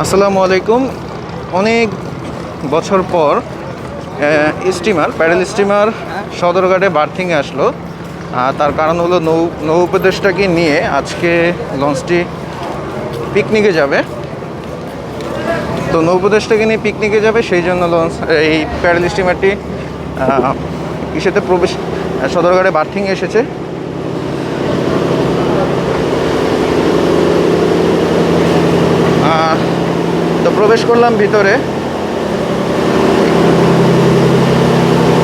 আসসালামু আলাইকুম। অনেক বছর পর স্টিমার প্যাডেল স্টিমার সদরঘাটে বার্থিংয়ে আসলো। তার কারণ হলো নৌ নৌ উপদেশটাকে নিয়ে আজকে লঞ্চটি পিকনিকে যাবে। তো নৌ উপদেশটাকে নিয়ে পিকনিকে যাবে, সেই জন্য লঞ্চ, এই প্যাডেল স্টিমারটি ইসেতে প্রবেশ, সদরঘাটে বার্থিংয়ে এসেছে। প্রবেশ করলাম ভিতরে।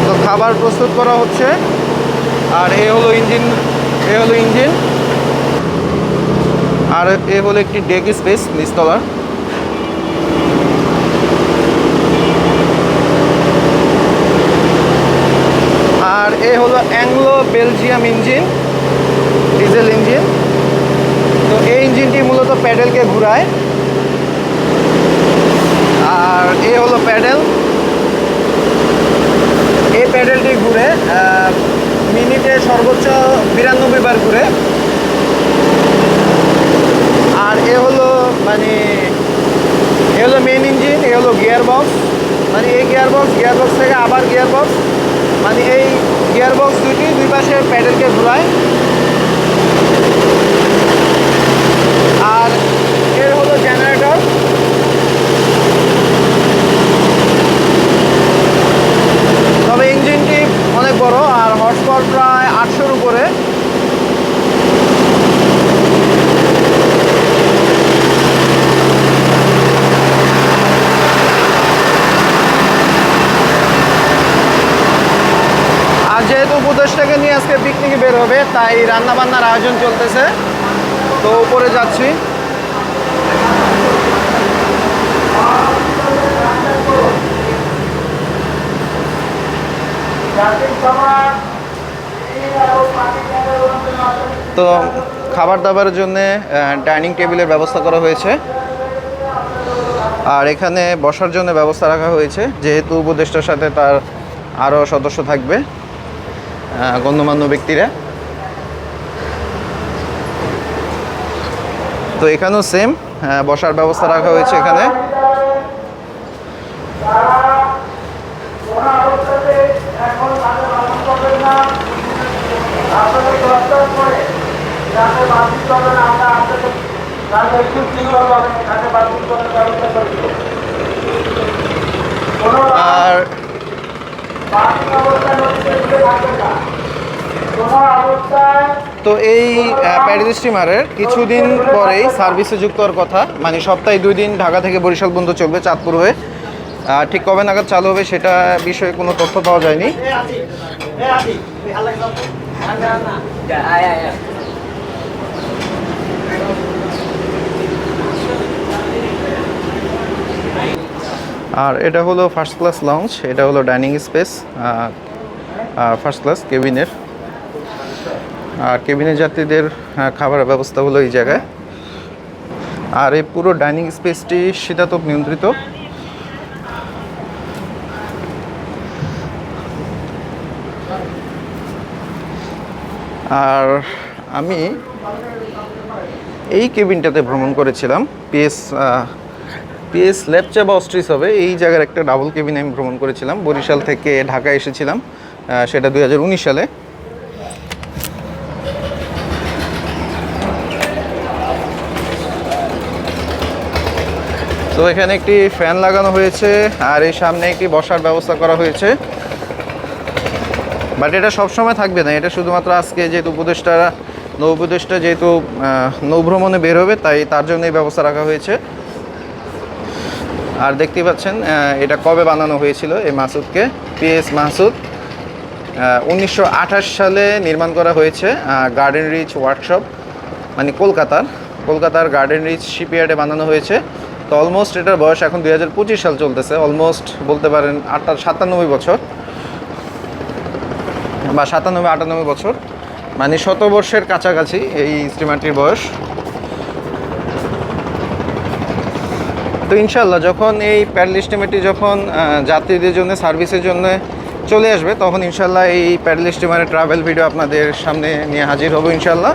তো খাবার প্রস্তুত করা হচ্ছে। আর এ হলো ইঞ্জিন, এ হলো ইঞ্জিন। আর এ হলো একটি ডেক স্পেস, নিচতলার। আর এ হলো Anglo Belgium engine, diesel engine. তো এই ইঞ্জিনটি মূলত প্যাডেলকে ঘুরায়। আর এ হলো প্যাডেল। এই প্যাডেলটি ঘুরে মিনিটে সর্বোচ্চ বিরানব্বই বার ঘুরে। আর এ হলো মানে এ হলো মেন ইঞ্জিন এ হলো গিয়ার বক্স মানে এই গিয়ার বক্স গিয়ার বক্স থেকে আবার গিয়ার বক্স মানে এই গিয়ার বক্স দুটি দুই পাশে প্যাডেলকে ঘুরায় আর এর হলো জেনারেটর তবে ইঞ্জিনটি অনেক বড় আর হর্স পাওয়ার প্রায় আটশোর উপরে আর যেহেতু উপদেশটাকে নিয়ে আজকে পিকনিকে বের হবে, তাই রান্নাবান্নার আয়োজন চলতেছে। তো উপরে যাচ্ছি। তো খাবার দাবারের জন্যে ডাইনিং টেবিলের ব্যবস্থা করা হয়েছে। আর এখানে বসার জন্য ব্যবস্থা রাখা হয়েছে, যেহেতু উপদেষ্টার সাথে তার আরও সদস্য থাকবে গণ্যমান্য ব্যক্তিরা। তো এখানেও সেম বসার ব্যবস্থা রাখা হয়েছে এখানে। আর তো এই প্যারিস স্টিমারের কিছুদিন পরেই সার্ভিসে যুক্ত হওয়ার কথা। মানে সপ্তাহে দুই দিন ঢাকা থেকে বরিশাল পর্যন্ত চলবে চাঁদপুর হয়ে। ঠিক কবে নাগাদ চালু হবে সেটা বিষয়ে কোনো তথ্য পাওয়া যায়নি। আর এটা হলো ফার্স্ট ক্লাস লঞ্চ এটা হলো ডাইনিং স্পেস ফার্স্ট ক্লাস কেবিনের আর কেবিনের যাত্রীদের খাবারের ব্যবস্থা হলো এই জায়গায়। আর এই পুরো ডাইনিং স্পেসটি শীতাতপ নিয়ন্ত্রিত। আর আমি এই কেবিনটাতে ভ্রমণ করেছিলাম, পিএস পিএস ল্যাপচা বা অস্ট্রিস হবে, এই জায়গার একটা ডাবল কেবিন আমি ভ্রমণ করেছিলাম। বরিশাল থেকে ঢাকা এসেছিলাম সেটা দুই হাজার উনিশ সালে। তো এখানে একটি ফ্যান লাগানো হয়েছে, আর এই সামনে একটি বসার ব্যবস্থা করা হয়েছে। বাট এটা সবসময় থাকবে না, এটা শুধুমাত্র আজকে যেহেতু উপদেষ্টা নৌ উপদেষ্টা যেহেতু নৌভ্রমণে বের হবে, তাই তার জন্য এই ব্যবস্থা রাখা হয়েছে। আর দেখতেই পাচ্ছেন এটা কবে বানানো হয়েছিল এই মাসুদকে? পিএস মাসুদ উনিশশো আঠাশ সালে নির্মাণ করা হয়েছে গার্ডেন রিচ ওয়ার্কশপ মানে কলকাতার কলকাতার গার্ডেন রিচ শিপইয়ার্ডে বানানো হয়েছে। তো অলমোস্ট এটার বয়স এখন দুই হাজার পঁচিশ সাল চলতেছে অলমোস্ট বলতে পারেন আটটা, সাতানব্বই বছর বা সাতানব্বই, আটানব্বই বছর। মানে শত বর্ষের কাছাকাছি এই স্টিমারটির বয়স। তো ইনশাল্লাহ যখন এই প্যাডেল স্টিমারটি যখন যাত্রীদের জন্য, সার্ভিসের জন্য চলে আসবে, তখন ইনশাল্লাহ এই প্যাডেল স্টিমারের ট্রাভেল ভিডিও আপনাদের সামনে নিয়ে হাজির হব ইনশাল্লাহ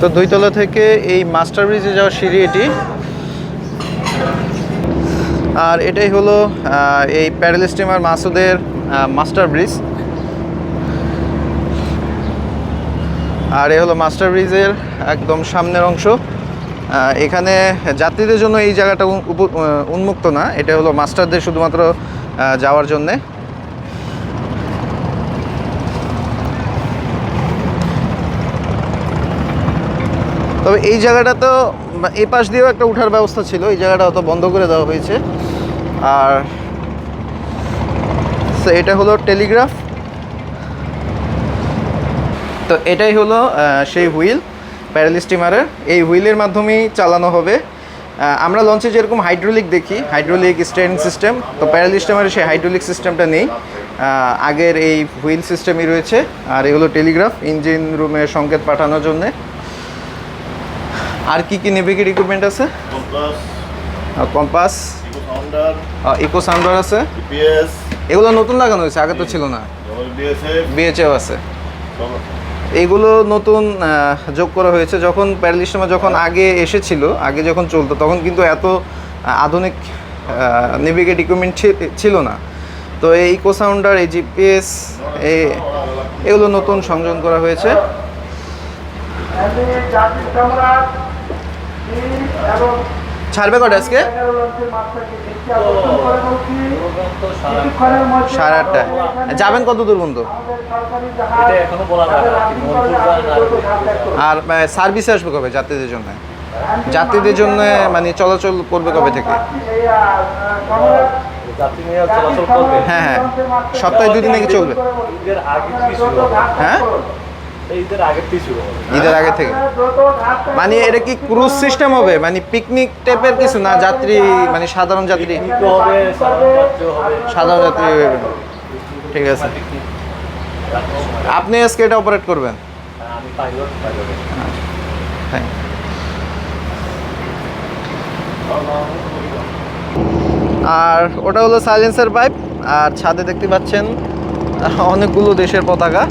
তো দুইতলা থেকে এই মাস্টার ব্রিজে যাওয়ার সিঁড়ি এটি। আর এটাই হলো এই প্যারেল স্টিমার মাসুদের মাস্টার ব্রিজ। আর এ হলো মাস্টার ব্রিজের একদম সামনের অংশ। এখানে যাত্রীদের জন্য এই জায়গাটা উন্মুক্ত না, এটা হলো মাস্টারদের শুধুমাত্র যাওয়ার জন্যে। তবে এই জায়গাটা তো এই পাশ দিয়েও একটা উঠার ব্যবস্থা ছিল, এই জায়গাটা অত বন্ধ করে দেওয়া হয়েছে। আর এটা হলো টেলিগ্রাফ। তো এটাই হলো সেই হুইল প্যারেল স্টিমারের। এই হুইলের মাধ্যমেই চালানো হবে। আমরা লঞ্চে যেরকম হাইড্রোলিক দেখি হাইড্রোলিক স্টেয়ারিং সিস্টেম তো প্যারেল স্টিমারে সেই হাইড্রোলিক সিস্টেমটা নেই। আগের এই হুইল সিস্টেমই রয়েছে, আর এগুলো টেলিগ্রাফ ইঞ্জিন রুমে সংকেত পাঠানোর জন্যে। আর কি কি নেভিগেট ইকুইপমেন্ট আছে? Compass compass echo sounder echo sounder আছে। জিপিএস এগুলো নতুন লাগানো হয়েছে আগে তো ছিল না। বিএচএও আছে। এইগুলো নতুন যোগ করা হয়েছে। যখন প্যারালিস্টমা যখন আগে এসেছিল আগে যখন চলতো তখন কিন্তু এত আধুনিক নেভিগেট ইকুইপমেন্ট ছিল না। তো এই ইকো সাউন্ডার এই জিপিএস এই এগুলো নতুন সংযোজন করা হয়েছে আমি জাতির সম্রাট বীর এবং ছাড়বে কটা আজকে? সাড়ে আটটায়। যাবেন কত দূর পর্যন্ত আমাদের সরকারি জাহাজ এটা এখনও বলা যায় না, তাদের কি রাত্রি মজবুত করবে, বা না আপনি দ্রুত contact করুন। আর সার্ভিসে আসবে কবে যাত্রীদের জন্য? যাত্রীদের জন্য মানে চলাচল করবে কবে থেকে? হ্যাঁ হ্যাঁ। সপ্তাহে দুদিন নাকি চলবে? হ্যাঁ? ঈদের আগে থেকে? মানে এটা কি ক্রুজ সিস্টেম হবে? মানে পিকনিক টাইপের কিছু না? যাত্রী মানে সাধারণ যাত্রী? সাধারণ যাত্রী ঠিক আছে। আপনি আজকে এটা অপারেট করবেন? থ্যাংক আর ওটা হলো সাইলেন্সের পাইপ আর ছাদে দেখতে পাচ্ছেন অনেকগুলো দেশের পতাকা।